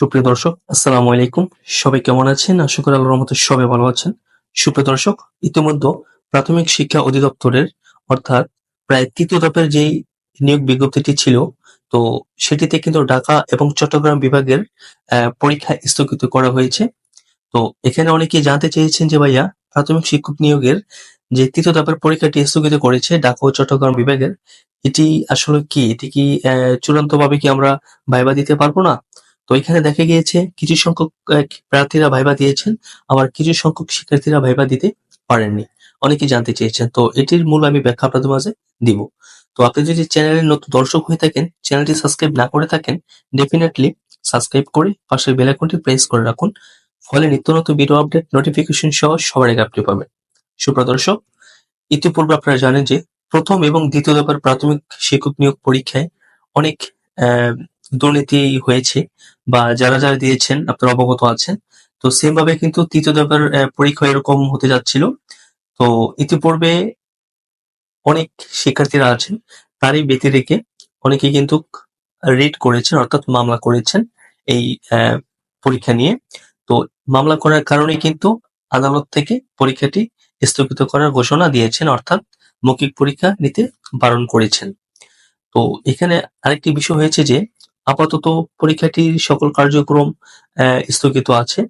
সুপ্রিয় দর্শক, আসসালামু আলাইকুম। সবাই কেমন আছেন? আশা করি আল্লাহর রহমতে সবাই ভালো আছেন। সুপ্রিয় দর্শক, ইতিমধ্যে প্রাথমিক শিক্ষা অধিদপ্তরের, অর্থাৎ প্রায় তৃতীয় ধাপের যেই নিয়োগ বিজ্ঞপ্তিটি ছিল, তো সেটিতে কিন্তু ঢাকা এবং চট্টগ্রাম বিভাগের পরীক্ষা স্থগিত করা হয়েছে। তো এখানে অনেকেই জানতে চেয়েছেন যে ভাইয়া, প্রাথমিক শিক্ষক নিয়োগের যে তৃতীয় ধাপের পরীক্ষাটি স্থগিত করেছে ঢাকা ও চট্টগ্রাম বিভাগের, এটি আসলে কি? এটি কি চূড়ান্ত ভাবে কি আমরা ভাইবা দিতে পারব না? তো এখানে দেখা গিয়েছে কিছু সংখ্যক প্রার্থীরা ভাইবা দিয়েছেন, আবার কিছু সংখ্যক শিক্ষার্থীরা ভাইবা দিতে পারেননি। অনেকে জানতে চেয়েছেন, তো এটির মূল আমি ব্যাখ্যা আপনাদের মাঝে দিব। তো আপনি যদি চ্যানেলের নতুন দর্শক হয়ে থাকেন, চ্যানেলটি সাবস্ক্রাইব না করে থাকেন ডেফিনেটলি সাবস্ক্রাইব করে পাশের বেল আইকনটি প্রেস করে রাখুন। ফলে নিত্য নতুন ভিডিও আপডেট নোটিফিকেশন সহ সবার আগে আপনি পাবেন। সুপ্রদর্শক ইতিপূর্বে আপনারা জানেন যে প্রথম এবং দ্বিতীয় দফার প্রাথমিক শিক্ষক নিয়োগ পরীক্ষায় অনেক দুর্নীতি হয়েছে বা যারা যারা দিয়েছেন, আপনারা অবগত আছেন। তো সেম ভাবে কিন্তু তৃতীয় দফার পরীক্ষা এরকম হতে যাচ্ছিল। তো ইতিপূর্বে অনেক শিক্ষার্থীরা আছেন, তারই ব্যতি রেখে অনেকে কিন্তু রিট করেছেন, অর্থাৎ মামলা করেছেন এই পরীক্ষা নিয়ে। তো মামলা করার কারণে কিন্তু আদালত থেকে পরীক্ষাটি স্থগিত করার ঘোষণা দিয়েছেন, অর্থাৎ মৌখিক পরীক্ষা নিতে বারণ করেছেন। তো এখানে আরেকটি বিষয় হয়েছে যে আপাতত পরীক্ষাটির সকল কার্যক্রম আহ, স্থগিত আছে।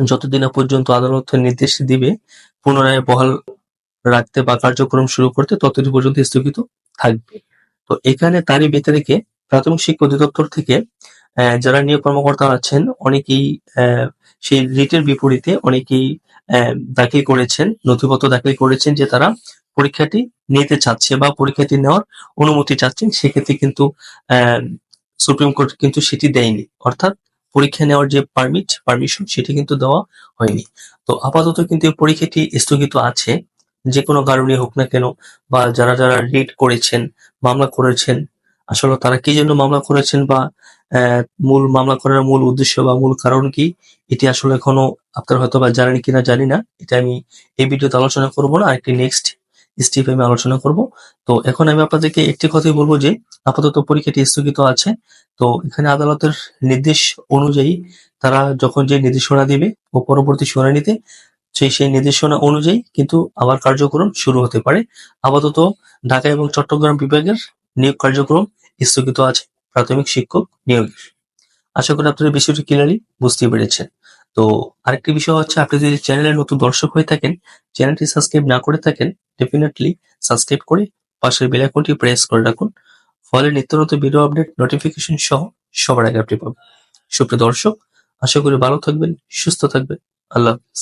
যতদিন না পর্যন্ত আদালত নির্দেশ দিবে পুনরায় বহাল রাখতে বা কার্যক্রম শুরু করতে ততদিন পর্যন্ত স্থগিত থাকবে। তো এখানে তারই রেখে প্রাথমিক শিক্ষা অধিদপ্তর থেকে আহ, যারা নিয়োগ কর্মকর্তা আছেন অনেকেই আহ, সেই রিটের বিপরীতে অনেকেই আহ, দাখিল করেছেন নথিপত্র দাখিল করেছেন যে তারা পরীক্ষাটি নিতে চাচ্ছে বা পরীক্ষাটি নেওয়ার অনুমতি চাচ্ছেন। সেক্ষেত্রে কিন্তু আহ, সুপ্রিম কোর্ট কিন্তু সেটি দেয়নি। অর্থাৎ পরীক্ষা নেওয়ার যে পারমিট পারমিশন সেটি কিন্তু দেওয়া হয়নি। তো আপাতত কিন্তু পরীক্ষাটি স্থগিত আছে। যে কোনো কারণে হোক না কেন বা যারা যারা রিট করেছেন, মামলা করেছেন, আসলে তারা কি জন্য মামলা করেছেন বা মূল মামলা করার মূল উদ্দেশ্য বা মূল কারণ কি, এটি আসলে এখনও আপনারা হয়তো বা জানেন কিনা জানি না। এটা আমি এই ভিডিওতে আলোচনা করব না। আরেকটি নেক্সট স্টেপে আমি আলোচনা করব। তো এখন আমি আপনাদেরকে একটি কথাই বলব যে, আপাতত পরীক্ষাটি স্থগিত আছে। তো এখানে আদালতের নির্দেশ অনুযায়ী তারা যখন যে নির্দেশনা দিবে ও পরবর্তী শুনানিতে, সেই সেই নির্দেশনা অনুযায়ী কিন্তু আবার কার্যক্রম শুরু হতে পারে। আপাতত ঢাকা এবং চট্টগ্রাম বিভাগের নিয়োগ কার্যক্রম স্থগিত আছে। প্রাথমিক শিক্ষক নিয়োগের। আশা করি আপনারা বিষয়টি ক্লিয়ারলি বুঝতে পেরেছেন। তো আরেকটি বিষয় হচ্ছে, আপনি যদি চ্যানেলের নতুন দর্শক হয়ে থাকেন চ্যানেলটি সাবস্ক্রাইব না করে থাকেন ডেফিনেটলি সাবস্ক্রাইব করে পাশের বেল আইকনটি প্রেস করে রাখুন। ফলে নিত্য নতুন ভিডিও আপডেট নোটিফিকেশন সহ সবার আগে আপনি পাবেন। সুপ্রিয় দর্শক, আশা করি ভালো থাকবেন, সুস্থ থাকবেন। আল্লাহ হাফিজ।